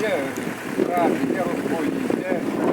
Nie, prawie, nie rozwoju, nie.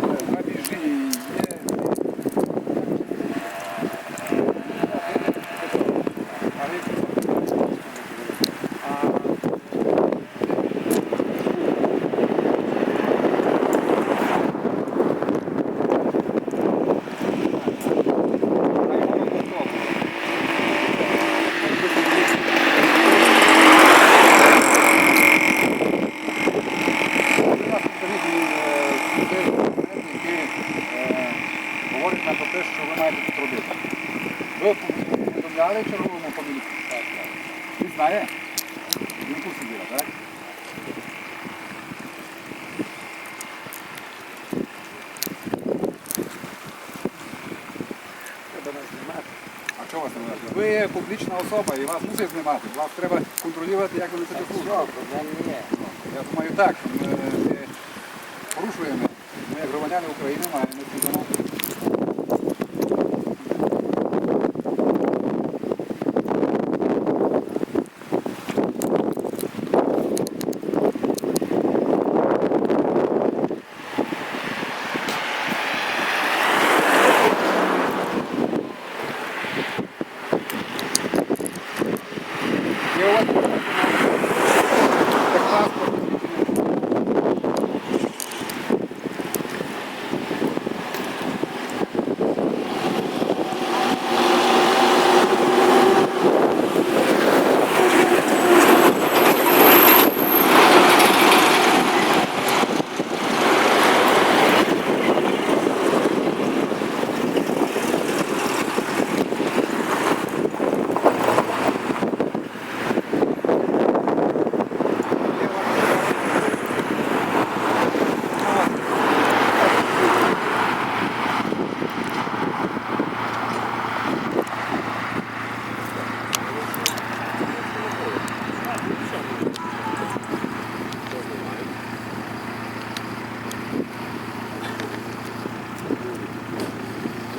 Ви повідомляли черговому по міліції? Так, так. Він знає? Він тут сиділа, так? Треба нас знімати. А чого вас знімати? Ви є публічна особа і вас мусять знімати. Вас треба контролювати, як ви несете службу. Я думаю, так. Ми порушуємо. Ми, як громадяни України, маємо Є у вас техпаспорт?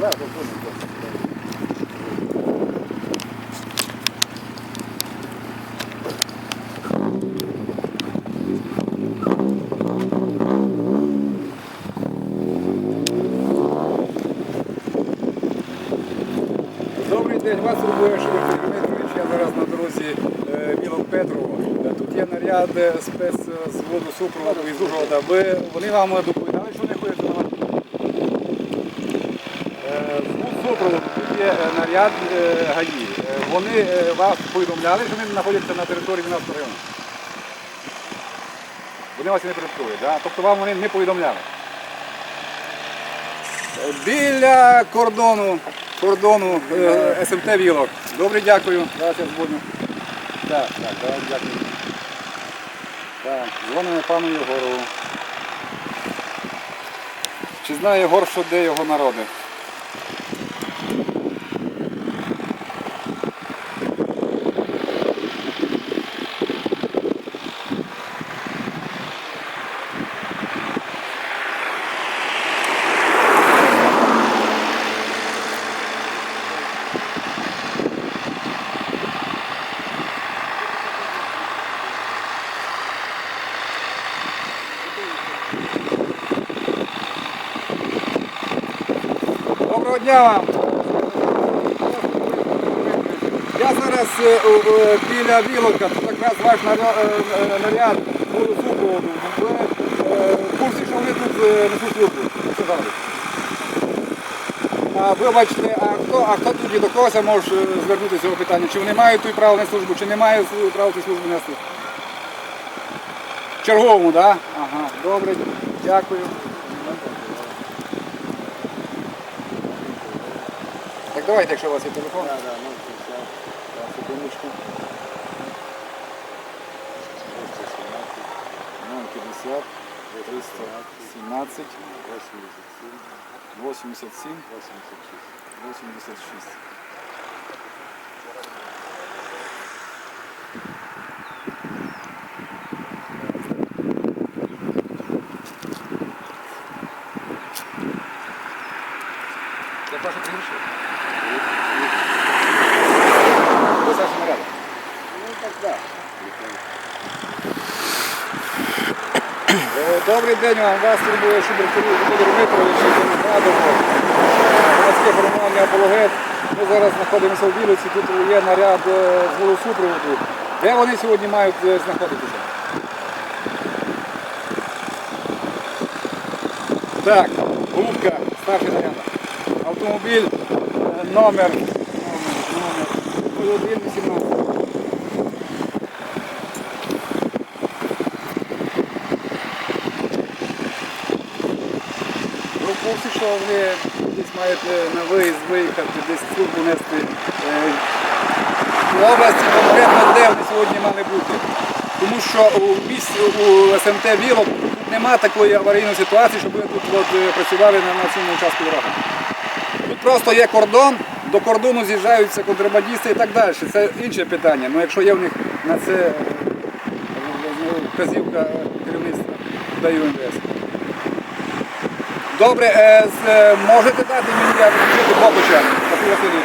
Добрий день, вас турбує Широкий Дмитрович. Я зараз на дорозі е, Білок Петрово. Е, Тут є наряд е, спецзводу супроводу із Ужгорода. Вони вам доповідали, що не ходять на вас? Е, Звуд супроводу, є е, наряд е, ГАІ. Е, Вони вас повідомляли, що вони знаходяться на території 12 району? Вони вас і не передковують, да? тобто вам вони не повідомляли? Біля кордону, кордону е, СМТ Вілок. Добре, дякую. Зараз я дзвоню. Так, так, давай, дякую. Так, дзвонимо пану Єгорову. Чи знає Єгор, що де його народи? Доброго дня вам! Я зараз е, біля Вілока, тут якраз ваш е, е, наряд супроводу. В курсі, що ви тут несуть службу? Вибачте, а хто, а хто тоді до когось може звернутися цього питання? Чи вони мають тут право на службу, чи не мають права цю службу нести? Черговому, так? Да? Ага, добре, дякую. Так давайте, якщо у вас є телефон. Да, да, ну. Да, секундочку. 050 317 87, 87 86. 86. Добрий день вам, вас турбує Шуберків Володимир Дмитрович, Радово, громадське апологет. Ми зараз знаходимося в Білиці, тут є наряд е, з волосупроводу. Де вони сьогодні мають е, знаходитися? Так, губка, старший наряд. Автомобіль е, номер, номер курсі, що ви десь маєте на виїзд виїхати, десь службу нести е, в області конкретно де вони сьогодні мали бути. Тому що у місті у СМТ Вілок тут нема такої аварійної ситуації, щоб ви тут от, е, працювали на, цьому участку дороги. Тут просто є кордон, до кордону з'їжджаються контрабандисти і так далі. Це інше питання. Ну якщо є в них на це е, вказівка керівництва даю МВС. Добре, е, з- е, можете дати мені я переключити Бобича, Василь Васильович?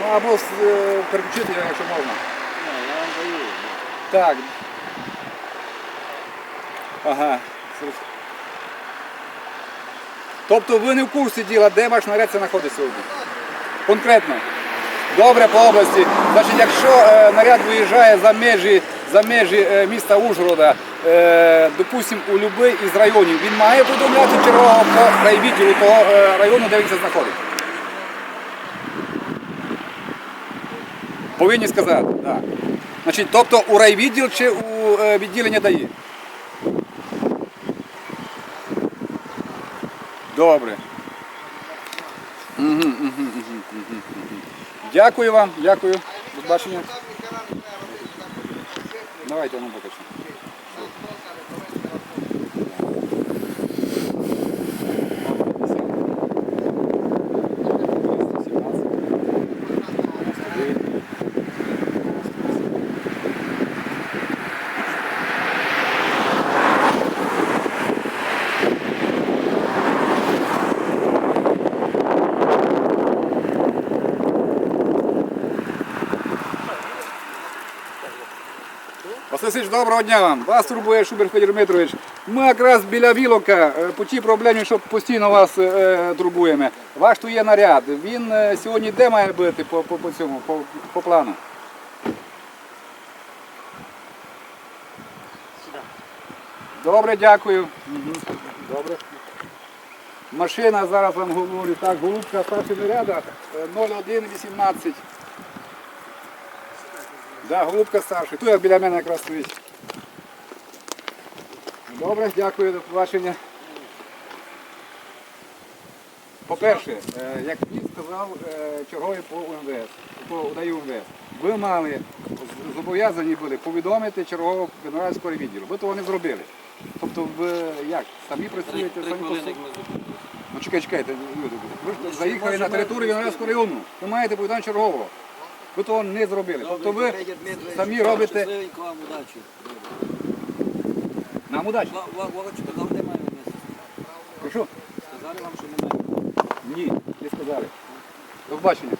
Ну або е, переключити, якщо можна. Так. Ага. Тобто ви не в курсі діла, де ваш наряд це знаходиться сьогодні? Конкретно. Добре по області. Значить, якщо е, наряд виїжджає за межі, за межі е, міста Ужгорода, е, допустим, у будь-який із районів, він має повідомляти чергового райвідділу того е, району, де він це знаходить. Повинні сказати, так. Значить, тобто у райвідділ чи у е, відділення дає? Добре. Дякую вам, дякую. До бачення. Давайте, ну покажу. Васильович, доброго дня вам. Вас турбує Шубер Федір Дмитрович. Ми якраз біля Вілока е, по тій проблемі, що постійно вас е, турбуємо. Ваш тут є наряд. Він е, сьогодні де має бути по, по, по цьому, по, по плану? Добре, дякую. Добре. Машина, зараз вам говорю, так, голубка старший наряда е, 0118. Да, голубка старший. Тут біля мене якраз стоїть. Добре, дякую, до побачення. По-перше, е, як він сказав е, черговий по УМВС, по УДАЮ УМВС, ви мали зобов'язані були повідомити чергового генеральського відділу. Ви того не зробили. Тобто ви як? Самі працюєте, самі по собі? Ну чекайте, чекайте, люди. Ви ж заїхали на територію Генеральського району. Ви маєте повідомити чергового. Ви того не зробили. Тобто ви самі робите. Вам удачі. Нам удачі. Волочка, там немає місця. Прошу. Сказали вам, що немає. Ні, не сказали. До побачення.